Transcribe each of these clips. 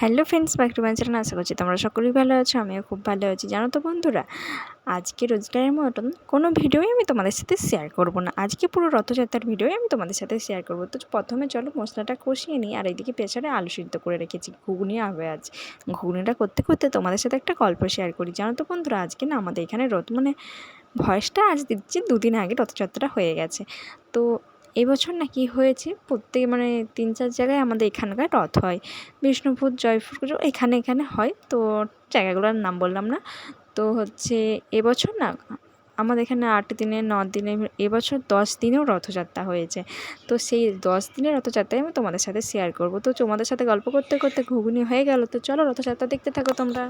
Hello friends, back to my আশা করছি তোমরা সকলেই ভালো আছো, আমিও খুব ভালো আছি। জানো তো বন্ধুরা, আজকে রোজগারের মতন কোনো ভিডিওই আমি তোমাদের সাথে শেয়ার করব না। আজকে পুরো রথযাত্রার ভিডিওই আমি তোমাদের সাথে শেয়ার করব। তো প্রথমে চলো মশলাটা কষিয়ে নিই আর এইদিকে পেছনে আলু সিদ্ধ করে রেখেছি। ঘুগনি হবে আজ। ঘুগনিটা করতে করতে তোমাদের সাথে একটা গল্প শেয়ার করি। জানো তো বন্ধুরা, আজকে না আমাদের এখানে রথ মানে ভয়েসটা আজ দিচ্ছি দুদিন আগে রথযাত্রা হয়ে গেছে। তো এবছর না কি হয়েছে প্রত্যেক মানে তিন চার জায়গায় আমাদের এখানকার রথ হয়। বিষ্ণুপুর জয়পুর এখানে এখানে হয়। তো জায়গাগুলোর নাম বললাম না। তো হচ্ছে এবছর না, আমাদের এখানে আট দিনে, ন দিনে এবছর দশ দিনেও রথযাত্রা হয়েছে। তো সেই দশ দিনের রথযাত্রায় আমি তোমাদের সাথে শেয়ার করব। তো তোমাদের সাথে গল্প করতে করতে ঘুগনি হয়ে গেল। তো চলো রথযাত্রা দেখতে থাকো তোমরা।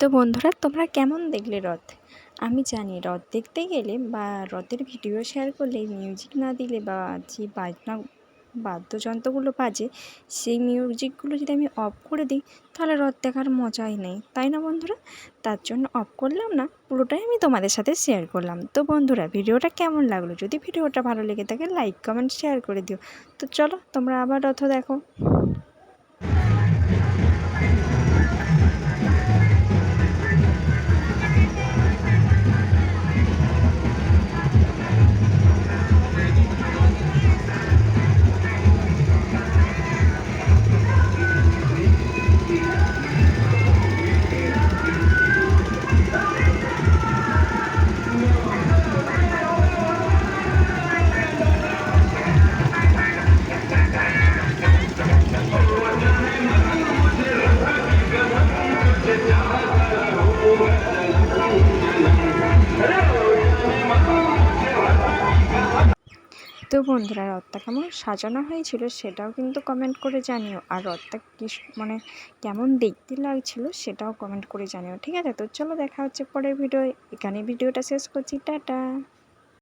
তো বন্ধুরা, তোমরা কেমন দেখলে রথ? আমি জানি রথ দেখতে গেলে বা রথের ভিডিও শেয়ার করলে মিউজিক না দিলে বা যে বাজনা, বাদ্যযন্ত্রগুলো বাজে, সেই মিউজিকগুলো যদি আমি অফ করে দিই, তাহলে রথ দেখার মজাই নেই। তাই না বন্ধুরা? তার জন্য অফ করলাম না, পুরোটাই আমি তোমাদের সাথে শেয়ার করলাম। তো বন্ধুরা, ভিডিওটা কেমন লাগল? যদি ভিডিওটা ভালো লেগে থাকে লাইক কমেন্ট শেয়ার করে দিও। তো চলো, তোমরা আবার রথ দেখো। তো বন্ধুরা রথটা কেমন সাজানো হয়েছিল সেটাও কিন্তু কমেন্ট করে জানিও। আর রথটা কি মানে কেমন দেখতে লাগছিল সেটাও কমেন্ট করে জানিও, ঠিক আছে? তো চলো দেখা হচ্ছে পরের ভিডিও এখানে ভিডিওটা শেষ করছি, টাটা!